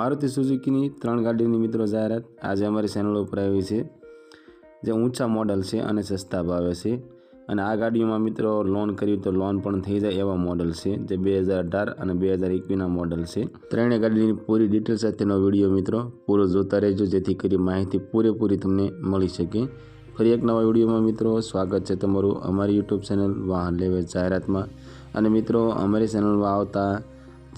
મારુતિ સુઝુકીની ત્રણ ગાડીની મિત્રો જાહેરાત આજે અમારી ચેનલ ઉપર આવી છે. જે ઊંચા મોડલ છે અને સસ્તા ભાવે છે. અને આ ગાડીઓમાં મિત્રો લોન કરવી તો લોન પણ થઈ જાય એવા મોડલ છે, જે બે હજાર અઢાર અને બે હજાર એકવીસના મોડલ છે. ત્રણેય ગાડીની પૂરી ડિટેલ સાથેનો વીડિયો મિત્રો પૂરો જોતા રહેજો, જેથી કરી માહિતી પૂરેપૂરી તમને મળી શકે. ફરી એક નવા વિડીયોમાં મિત્રો સ્વાગત છે તમારું અમારી યુટ્યુબ ચેનલ વાહન લેવે જાહેરાતમાં. અને મિત્રો અમારી ચેનલમાં આવતા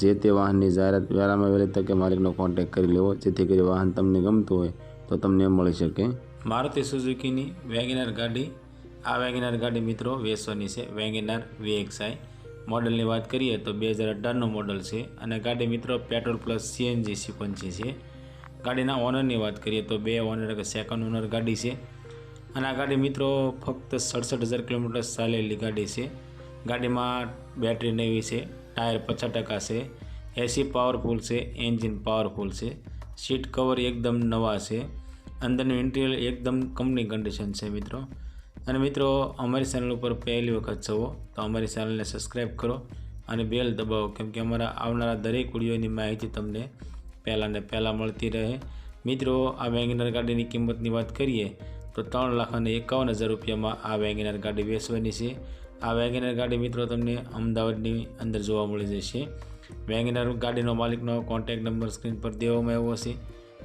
જે તે વાહનની જાહેરાત વહેલામાં વહેલી તકે માલિકનો કોન્ટેક્ટ કરી લેવો, જેથી કરી વાહન તમને ગમતું હોય તો તમને મળી શકે. મારુતિ સુઝુકીની વેગેનાર ગાડી, આ વેગેનાર ગાડી મિત્રો વેસોની છે, વેગેનાર વીએક્સઆઈ. મોડલની વાત કરીએ તો બે હજાર અઢારનું મોડલ છે અને ગાડી મિત્રો પેટ્રોલ પ્લસ સીએનજી સિક્વન્સી છે. ગાડીના ઓનરની વાત કરીએ તો બે ઓનર સેકન્ડ ઓનર ગાડી છે. અને આ ગાડી મિત્રો ફક્ત સડસઠ હજાર કિલોમીટર ચાલેલી ગાડી છે. ગાડીમાં બેટરી નવી છે ટાયર પચાસ ટકા છે એસી પાવરફુલ છે એન્જિન પાવરફુલ છે સીટ કવર એકદમ નવા છે, અંદરનું ઇન્ટિરિયર એકદમ કંપની કન્ડિશન છે મિત્રો. અને મિત્રો, અમારી ચેનલ ઉપર પહેલી વખત જવો તો અમારી ચેનલને સબસ્ક્રાઈબ કરો અને બેલ દબાવો, કેમ કે અમારા આવનારા દરેક વિડીયોની માહિતી તમને પહેલાં ને પહેલાં મળતી રહે. મિત્રો, આ વેગેનર ગાડીની કિંમતની વાત કરીએ તો ત્રણ લાખ અને એકાવન હજાર રૂપિયામાં આ વેગેનર ગાડી વેચવાની છે. આ વેગેનર ગાડી મિત્રો તમને અમદાવાદની અંદર જોવા મળી જશે. વેગેનર ગાડીનો માલિકનો કોન્ટેક્ટ નંબર સ્ક્રીન પર દેવામાં આવ્યો હશે.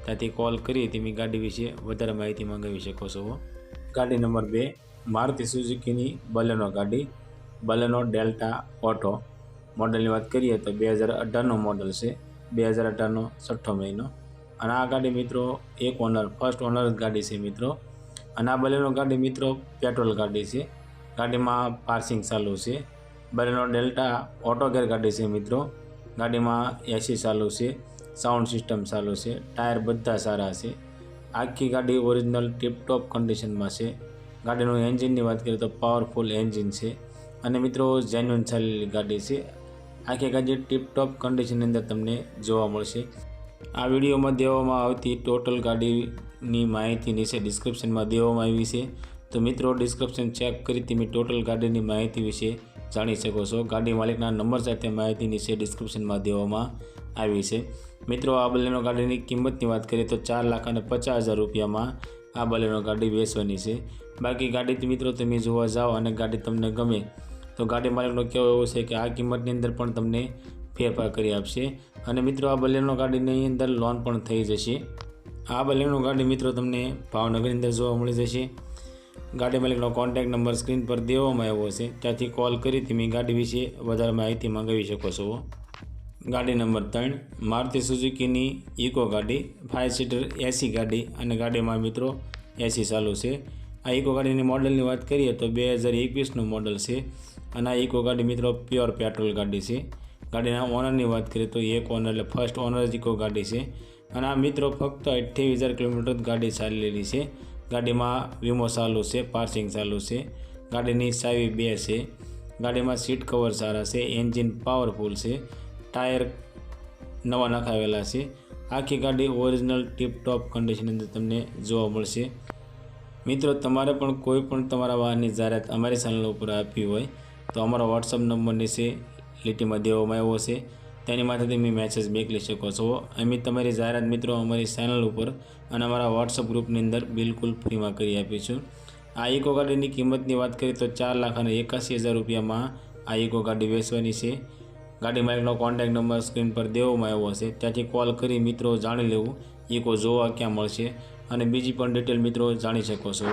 ત્યાંથી કોલ કરી તમે ગાડી વિશે વધારે માહિતી મંગાવી શકો છો. ગાડી નંબર બે, મારુતિ સુઝુકીની બલેનો ગાડી, બલેનો ડેલ્ટા ઓટો. મોડલની વાત કરીએ તો બે હજાર અઢારનો મોડલ છે, બે હજાર અઢારનો છઠ્ઠો મહિનો. અને આ ગાડી મિત્રો એક ઓનર ફર્સ્ટ ઓનર જ ગાડી છે મિત્રો. અને આ બલેનો ગાડી મિત્રો પેટ્રોલ ગાડી છે. ગાડીમાં પાર્સિંગ ચાલુ છે. બલેનો ડેલ્ટા ઓટો ગેર ગાડી છે મિત્રો. ગાડીમાં એસી ચાલુ છે. સાઉન્ડ સિસ્ટમ ચાલુ છે. ટાયર બધા સારા છે. આખી ગાડી ઓરિજિનલ ટીપટોપ કન્ડિશનમાં છે. ગાડીનું એન્જિનની વાત કરીએ તો પાવરફુલ એન્જિન છે. અને મિત્રો જેન્યુન ચાલેલી ગાડી છે. આખી ગાડી ટીપટોપ કન્ડિશનની અંદર તમને જોવા મળશે. આ વિડીયોમાં દેવામાં આવતી ટોટલ ગાડીની માહિતી નીચે ડિસ્ક્રિપ્શનમાં દેવામાં આવી છે. તો મિત્રો ડિસ્ક્રિપ્શન ચેક કરી તમે ટોટલ ગાડીની માહિતી વિશે જાણી શકો છો. ગાડી માલિકના નંબર સાથે માહિતી નીચે ડિસ્ક્રિપ્શનમાં દેવામાં આવી છે. મિત્રો, આ બલેનો ગાડીની કિંમતની વાત કરીએ તો ચાર લાખ અને પચાસ હજાર રૂપિયામાં આ બલેનો ગાડી વેચવાની છે. બાકી ગાડી મિત્રો, તમે જોવા જાઓ અને ગાડી તમને ગમે, તો ગાડી માલિકનો કહેવો એવો છે કે આ કિંમતની અંદર પણ તમને ફેરફાર કરી આપશે. અને મિત્રો, આ બલેનો ગાડીની અંદર લોન પણ થઈ જશે. આ બલેનો ગાડી મિત્રો તમને ભાવનગરની અંદર જોવા મળી જશે. ગાડી માલિકનો કોન્ટેક્ટ નંબર સ્ક્રીન પર દેવામાં આવ્યો છે. ત્યાંથી કોલ કરી તમે ગાડી વિશે વધારે માહિતી મંગાવી શકો છો. ગાડી નંબર ત્રણ, મારુતિ સુઝુકીની ઇકો ગાડી ફાઇવ સીટર એસી ગાડી અને ગાડીમાં મિત્રો એસી ચાલુ છે. આ ઇકો ગાડીની મોડલની વાત કરીએ તો બે હજાર એકવીસનું મોડલ છે અને આ ઇકો ગાડી મિત્રો પ્યોર પેટ્રોલ ગાડી છે. ગાડીના ઓનરની વાત કરીએ તો એક ઓનર એટલે ફર્સ્ટ ઓનર જ ઇકો ગાડી છે અને આ મિત્રો ફક્ત અઠ્યાવીસ હજાર કિલોમીટર ગાડી ચાલેલી છે. ગાડીમાં વીમો ચાલુ છે, પાર્સિંગ ચાલુ છે, ગાડીની ચાવી બે છે, ગાડીમાં સીટ કવર સારા છે, એન્જિન પાવરફુલ છે, ટાયર નવા નખાવેલા છે. આખી ગાડી ઓરિજિનલ ટીપટોપ કન્ડિશન અંદર તમને જોવા મળશે. મિત્રો, તમારે પણ કોઈ પણ તમારા વાહનની જાહેરાત અમારી ચેનલ ઉપર આપવી હોય તો અમારો વોટ્સઅપ નંબર નીચે લીટીમાં દેવામાં આવ્યો છે. તેની માટે તમે મેસેજ મોકલી શકો છો. અમે તમારી જાહેરાત મિત્રો અમારી ચેનલ ઉપર અને અમારા વોટ્સઅપ ગ્રુપની અંદર બિલકુલ ફ્રીમાં કરી આપીશું આ ઇકો ગાડીની કિંમતની વાત કરીએ તો ચાર લાખ અને એકાસી હજાર રૂપિયામાં આ ઇકો ગાડી વેચવાની છે. ગાડી માલિકનો કોન્ટેક્ટ નંબર સ્ક્રીન પર દેવામાં આવ્યો છે ત્યાંથી કોલ કરી મિત્રો જાણી લેવું. ઇકો જોવા ક્યાં મળશે? અને બીજી પણ ડિટેલ મિત્રો જાણી શકો છો.